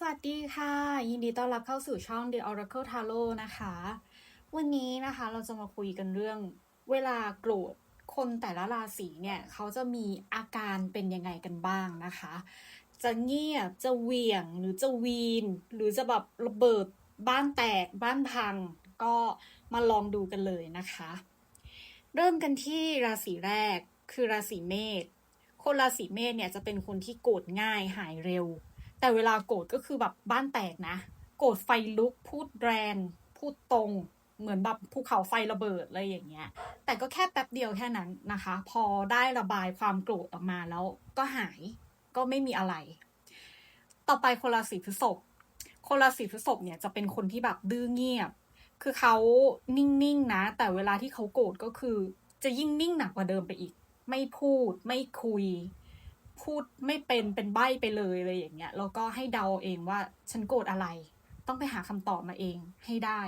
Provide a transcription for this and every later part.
สวัสดีค่ะ ยินดีต้อนรับเข้าสู่ช่อง The Oracle Tarot นะคะ วันนี้นะคะเราจะมาคุยกันเรื่องเวลาโกรธคนแต่ละราศีเนี่ยเขาจะมีอาการเป็นยังไงกันบ้างนะคะ จะเงียบจะเวี่ยงหรือจะวีน หรือจะแบบระเบิดบ้านแตกบ้านพัง ก็มาลองดูกันเลยนะคะ เริ่มกันที่ราศีแรกคือราศีเมษคนราศีเมษเนี่ยจะเป็นคนที่โกรธง่ายหายเร็ว แต่เวลาโกรธก็คือแบบบ้านแตกนะ โกรธไฟลุกพูดแรง พูดตรง เหมือนแบบภูเขาไฟระเบิดอะไรอย่างเงี้ย แต่ก็แค่แป๊บเดียวแค่นั้นนะคะ พอได้ระบายความโกรธออกมาแล้วก็หายก็ไม่มีอะไร ต่อไปคนราศีพฤษภคนราศีพฤษภเนี่ยจะเป็นคนที่แบบดื้อเงียบ คือเขานิ่งๆนะ แต่เวลาที่เขาโกรธก็คือ จะยิ่งนิ่งหนักกว่าเดิมไปอีก ไม่พูดไม่คุย พูดไม่เป็นเป็นใบ้ไปเลยอะไรอย่างเงี้ยแล้วก็ให้เดาเองว่าฉันโกรธอะไร ต้องไปหาคำตอบมาเองให้ได้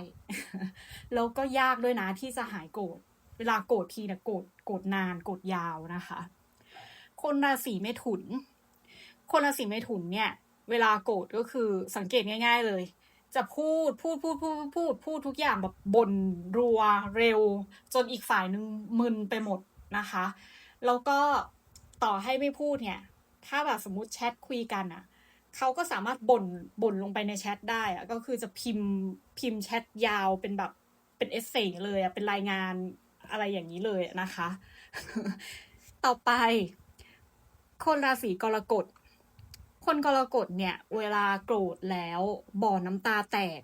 แล้วก็ยากด้วยนะที่จะหายโกรธเวลาโกรธทีเนี่ยโกรธโกรธนานโกรธยาวนะคะ คนราศีเมถุน คนราศีเมถุนเนี่ย เวลาโกรธก็คือสังเกตง่าย ๆเลย จะพูดพูดพูดพูดพูดพูดพูดทุกอย่างแบบบ่นรัวเร็ว จนอีกฝ่ายหนึ่งมึนไปหมดนะคะ แล้วก็ ต่อให้ไม่พูดเนี่ย ถ้าแบบสมมติแชทคุยกันอะเขาก็สามารถบ่นบ่นลงไปในแชทได้อะก็คือจะพิมพ์พิมพ์แชทยาวเป็นแบบเป็นเอเซเลยอะเป็นรายงานอะไรอย่างนี้เลยนะคะ ต่อไป คนราศีกรกฎ คนกรกฎเนี่ย เวลาโกรธแล้วบ่อน้ำตาแตก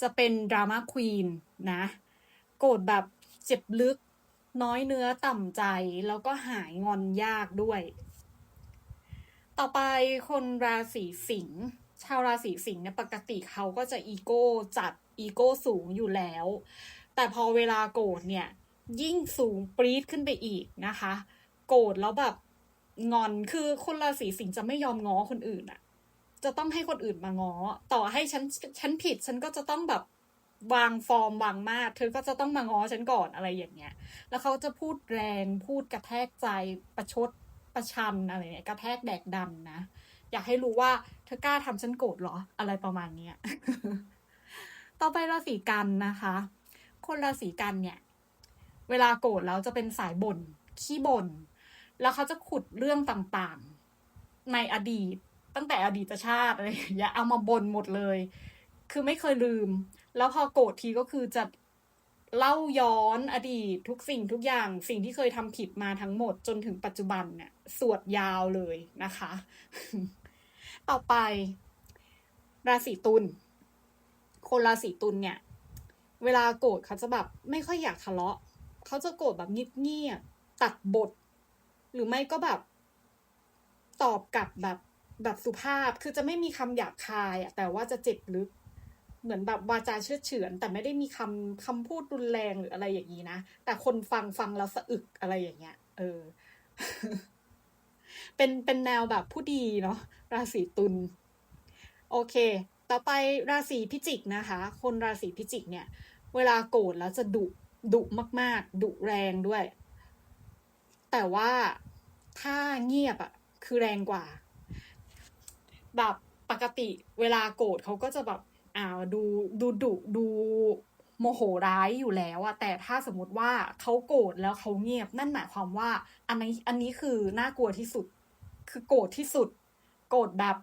จะเป็นดราม่าควีนนะ โกรธแบบเจ็บลึก น้อยเนื้อต่ำใจแล้วก็หายงอนยากด้วย ต่อไปคนราศีสิงห์ชาวราศีสิงห์เนี่ยปกติเขาก็จะอีโก้จัดอีโก้สูงอยู่แล้ว แต่พอเวลาโกรธเนี่ย ยิ่งสูงปรี๊ดขึ้นไปอีกนะคะ โกรธแล้วแบบงอนคือคนราศีสิงห์จะไม่ยอมง้อคนอื่นอะจะต้องให้คนอื่นมาง้อ ต่อให้ฉันฉันผิดฉันก็จะต้องแบบ วางฟอร์มวางมาดเธอก็จะต้องมาง้อฉันก่อนอะไรอย่างเงี้ย แล้วเขาจะพูดแรงพูดกระแทกใจประชดประชันอะไรเนี่ยกระแทกแดกดันนะ อยากให้รู้ว่าเธอกล้าทำฉันโกรธเหรอ อะไรประมาณเนี้ยต่อไปราศีกันนะคะ คนราศีกันเนี่ย เวลาโกรธแล้วจะเป็นสายบ่นขี้บ่นแล้วเขาจะขุดเรื่องต่างๆ ในอดีตตั้งแต่อดีตชาติอะไรอย่างเงี้ยเอามาบ่นหมดเลย คือไม่เคยลืม แล้วพอโกรธทีก็คือจะเล่าย้อนอดีตทุกสิ่งทุกอย่างสิ่งที่เคยทำผิดมาทั้งหมดจนถึงปัจจุบันเนี่ยสวดยาวเลยนะคะ ต่อไป ราศีตุลคนราศีตุลเนี่ย เวลาโกรธเขาจะแบบไม่ค่อยอยากทะเลาะ เขาจะโกรธแบบเงียบๆตัดบท หรือไม่ก็แบบ ตอบกลับแบบแบบสุภาพคือจะไม่มีคำหยาบคายอะแต่ว่าจะเจ็บลึก เหมือนแบบวาจาเชื่อเฉือนแต่ไม่ได้มีคำคำพูดรุนแรงหรืออะไรอย่างนี้นะ แต่คนฟังฟังแล้วสะอึกอะไรอย่างเงี้ย เออ เป็นเป็นแนวแบบผู้ดีเนาะราศีตุลโอเค ต่อไปราศีพิจิกนะคะ คนราศีพิจิกเนี่ย เวลาโกรธแล้วจะดุดุมาก ๆ ดุแรงด้วย แต่ว่าถ้าเงียบอะคือแรงกว่า แบบปกติเวลาโกรธเขาก็จะแบบ อ่าดูดูดุดูโมโหร้ายอยู่แล้วอะแต่ถ้าสมมติว่าเขาโกรธแล้วเขาเงียบนั่นหมายความว่า อันนี้อันนี้คือน่ากลัวที่สุด คือโกรธที่สุด โกรธแบบ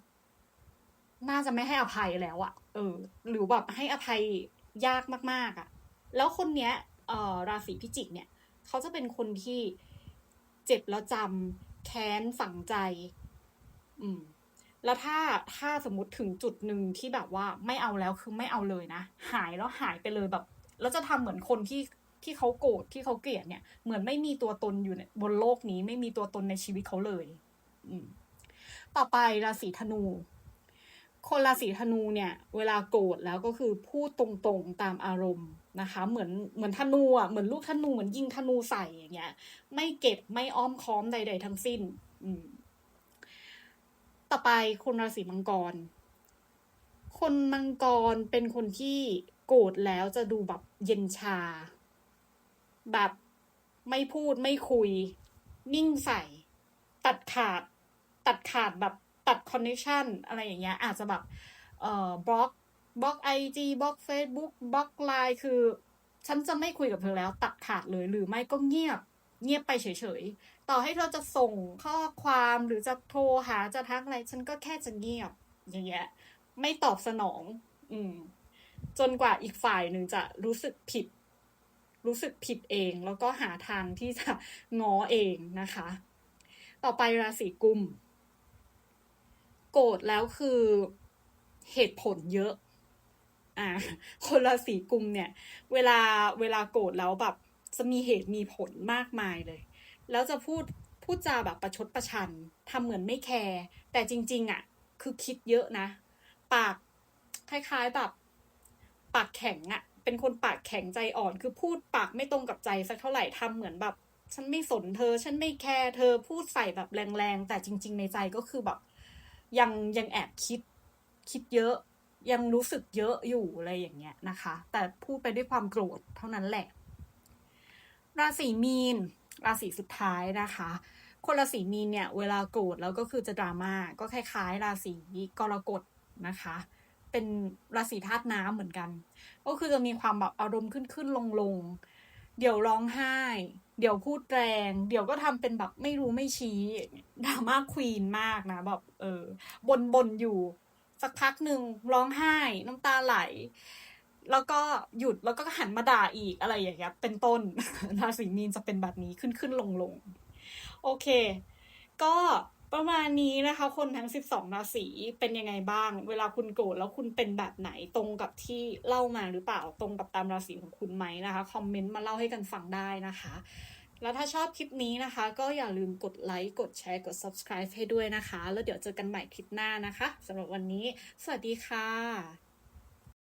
น่าจะไม่ให้อภัยแล้วอะเออ หรือแบบให้อภัยยากมากๆอะแล้วคนเนี้ยเอ่อราศีพิจิกเนี่ยเขาจะเป็นคนที่เจ็บแล้วจำแค้นฝังใจ อืม แล้วถ้าถ้าสมมติถึงจุดหนึ่งที่แบบว่าไม่เอาแล้วคือไม่เอาเลยนะ หายแล้วหายไปเลยแบบ แล้วจะทำเหมือนคนที่ที่เขาโกรธที่เขาเกลียดเนี่ย เหมือนไม่มีตัวตนอยู่บนโลกนี้ ไม่มีตัวตนในชีวิตเขาเลย อืม ต่อไปราศีธนู คนราศีธนูเนี่ย เวลาโกรธแล้วก็คือพูดตรงๆตามอารมณ์นะคะ เหมือนเหมือนธนูอะเหมือนลูกธนูเหมือนยิงธนูใส่อย่างเงี้ย ไม่เก็บไม่อ้อมค้อมใด ๆ ทั้งสิ้น อืม ต่อไปคนราศีมังกร คนมังกรเป็นคนที่โกรธแล้วจะดูแบบเย็นชา แบบไม่พูดไม่คุย นิ่งใส่ ตัดขาด ตัดขาดแบบตัดคอนเน c ชันอะไรอย่างเงี้ย อาจจะแบบเอ่อบล็อกบล็อกไอจีบล็อกเฟซบุ๊กบล็อกไลน์คือ ฉันจะไม่คุยกับเธอแล้ว ตัดขาดเลยหรือไม่ก็เงียบ เงียบไปเฉยๆ ต่อให้เธอจะส่งข้อความหรือจะโทรหาจะทักอะไร ฉันก็แค่จะเงียบ อย่างเงี้ย ไม่ตอบสนอง อืม จนกว่าอีกฝ่ายหนึ่งจะรู้สึกผิด รู้สึกผิดเอง แล้วก็หาทางที่จะง้อเองนะคะ ต่อไปราศีกุม โกรธแล้วคือเหตุผลเยอะ อ่า คนราศีกุมเนี่ย เวลาเวลาโกรธแล้วแบบ จะมีเหตุมีผลมากมายเลย แล้วจะพูดพูดจาแบบประชดประชันทำเหมือนไม่แคร์แต่จริง ๆอะ คือคิดเยอะนะ ปากคล้ายๆแบบปากแข็งอะเป็นคนปากแข็งใจอ่อน คือพูดปากไม่ตรงกับใจสักเท่าไหร่ทำเหมือนแบบ ฉันไม่สนเธอ ฉันไม่แคร์เธอพูดใส่แบบแรงๆแต่จริง ๆ ในใจก็คือแบบ ยังยังแอบคิด คิดเยอะยังรู้สึกเยอะอยู่อะไรอย่างเงี้ยนะคะ แต่พูดไปด้วยความโกรธเท่านั้นแหละ ราศีมีน ราศีสุดท้ายนะคะ คนราศีมีนเนี่ยเวลาโกรธแล้วก็คือจะดราม่าก็คล้ายๆ ราศีกรกฎนะคะ เป็นราศีธาตุน้ำเหมือนกัน ก็คือจะมีความแบบอารมณ์ขึ้นขึ้นลงลงๆเดี๋ยวร้องไห้ เดี๋ยวพูดแรง เดี๋ยวก็ทำเป็นแบบไม่รู้ไม่ชี้ดราม่าควีนมากนะแบบเออบนบนๆอยู่ สักพักหนึ่งร้องไห้ น้ำตาไหล แล้วก็หยุดแล้วก็หันมาด่าอีกอะไรอย่างเงี้ยเป็นต้นราศีมีนจะเป็นแบบนี้ขึ้นขึ้นลงลงโอเค ก็ประมาณนี้นะคะ คนทั้ง 12 ราศีเป็นยังไงบ้าง เวลาคุณโกรธแล้วคุณเป็นแบบไหนตรงกับที่เล่ามาหรือเปล่าตรงกับตามราศีของคุณไหมนะคะคอมเมนต์มาเล่าให้กันฟังได้นะคะ แล้วถ้าชอบคลิปนี้นะคะ ก็อย่าลืมกดไลค์กดแชร์กด subscribe ให้ด้วยนะคะ แล้วเดี๋ยวเจอกันใหม่คลิปหน้านะคะสำหรับวันนี้ สวัสดีค่ะ